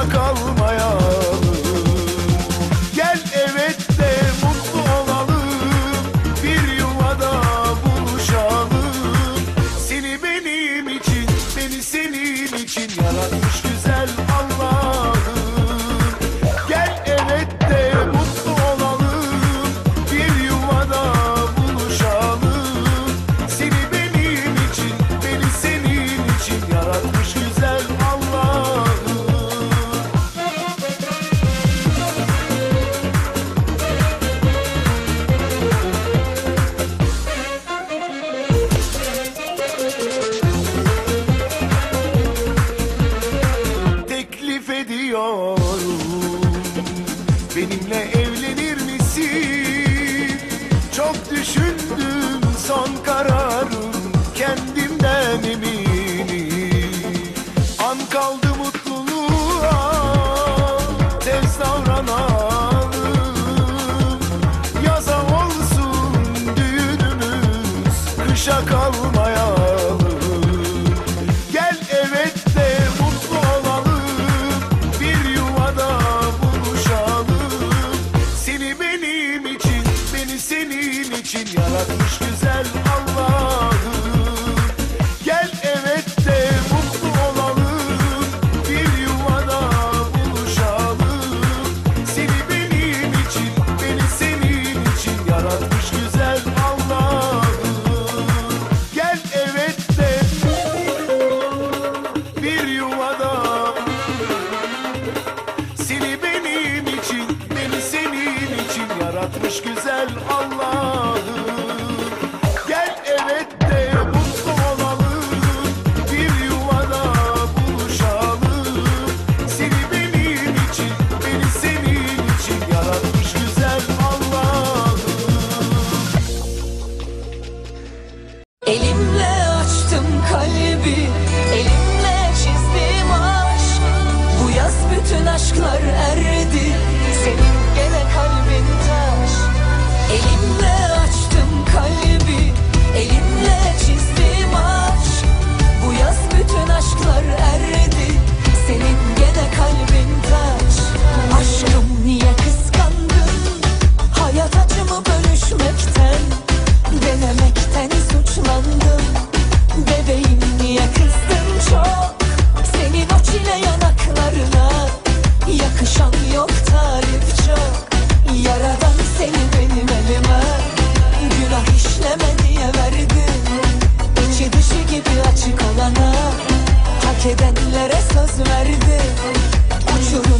Hoşça go. Elimle açtım kalbi Elimle çizdim aşk Bu yaz bütün aşklar erdi. yaşlandım Bebeğim niye kızdın çok. Senin o çile yanaklarına Yakışan yok tarif çok. Yaradan seni benim elime Günah işleme diye verdim. İçi dışı gibi açık olana Hak edenlere söz verdim. Uçurun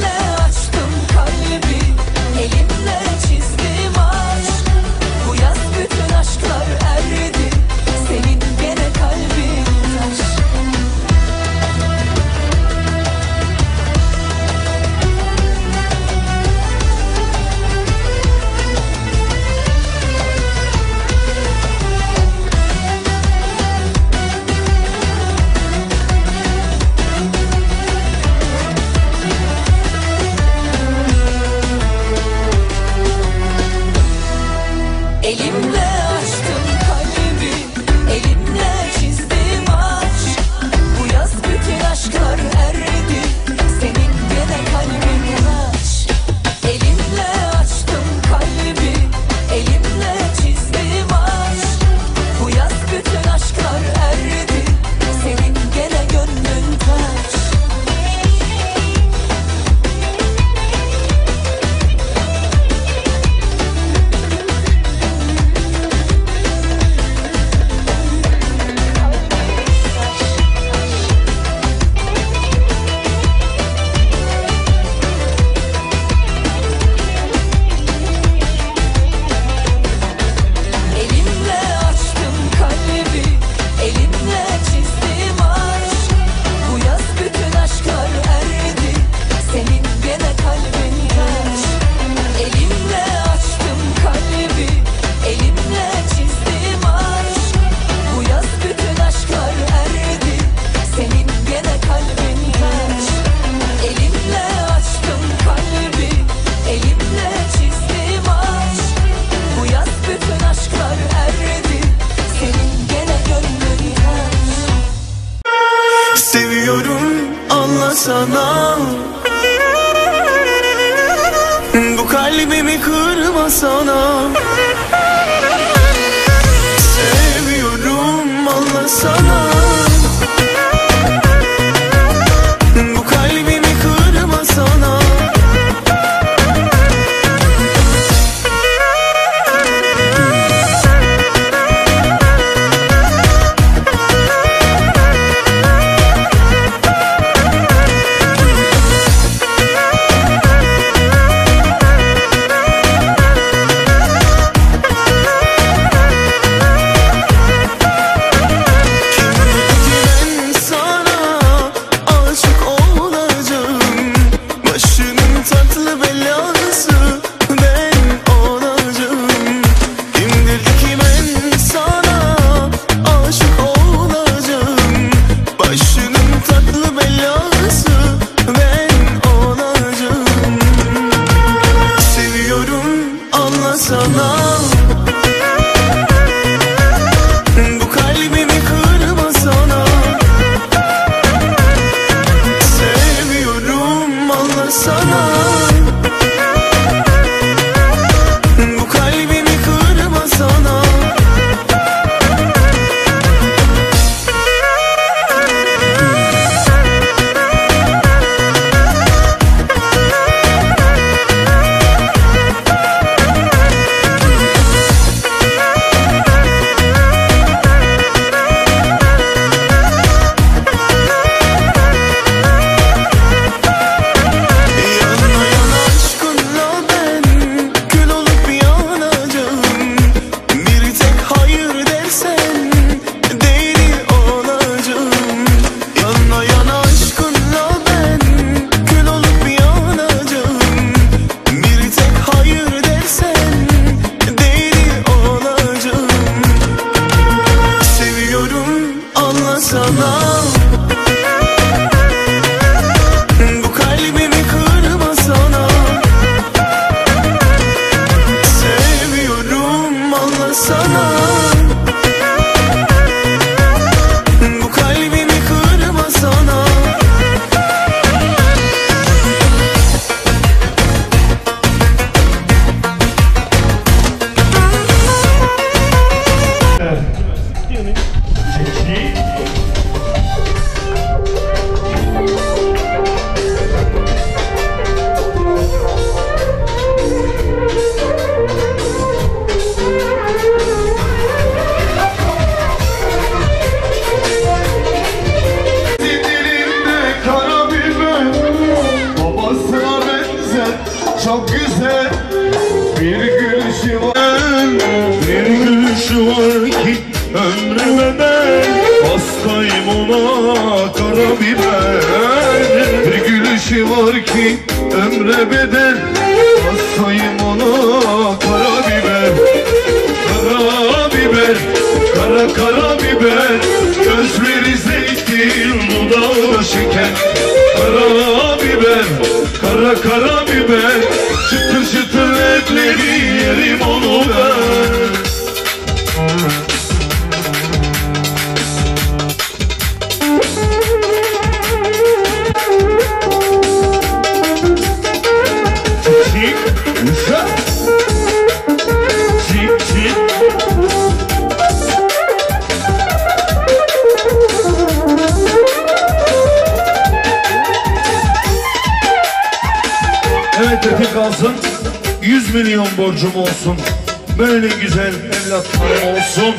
love. Seviyorum Kara karabiber Gözleri zeytin Dudağı şeker. Karabiber Kara karabiber Çıtır çıtır etleri yerim onu ben Kalsın 100 milyon borcum olsun. Böyle güzel evlatlarım olsun.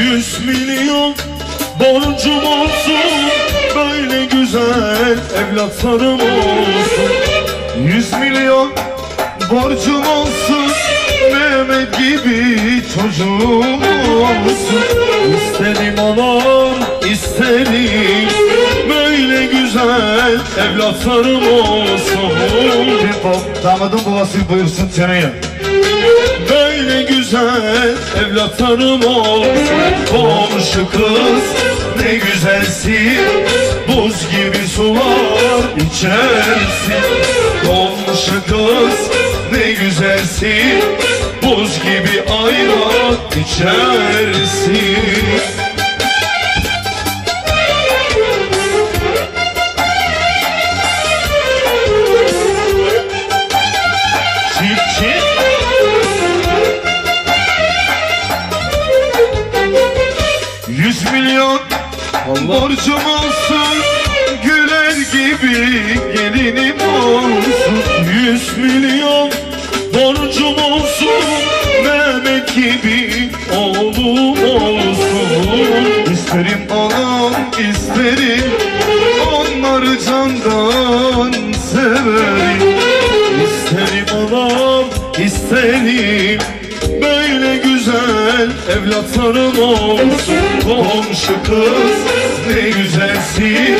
Yüz milyon borcum olsun. Böyle güzel evlatlarım olsun. Yüz milyon borcum olsun Mehmet gibi çocuğum olsun. İsterim olur isterim. Böyle güzel evlatlarım olsun. Damadın babası buyursun seneye. Böyle güzel evlatlarım olsun. Komşu kız ne güzelsin. Buz gibi sular içersin. Komşu kız güzelsin Buz gibi ayran içersin. Çift Yüz milyon borcum olsun Güler gibi gelinim olsun. Yüz milyon borcum olsun Mehmet gibi oğlum olsun. İsterim anam isterim Onları candan severim. İsterim anam isterim Böyle güzel evlatlarım olsun. Komşu kız ne güzelsin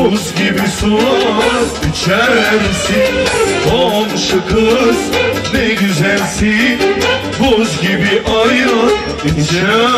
Buz gibi sular içersin Komşu kız ne güzelsin. Buz gibi ayran içersin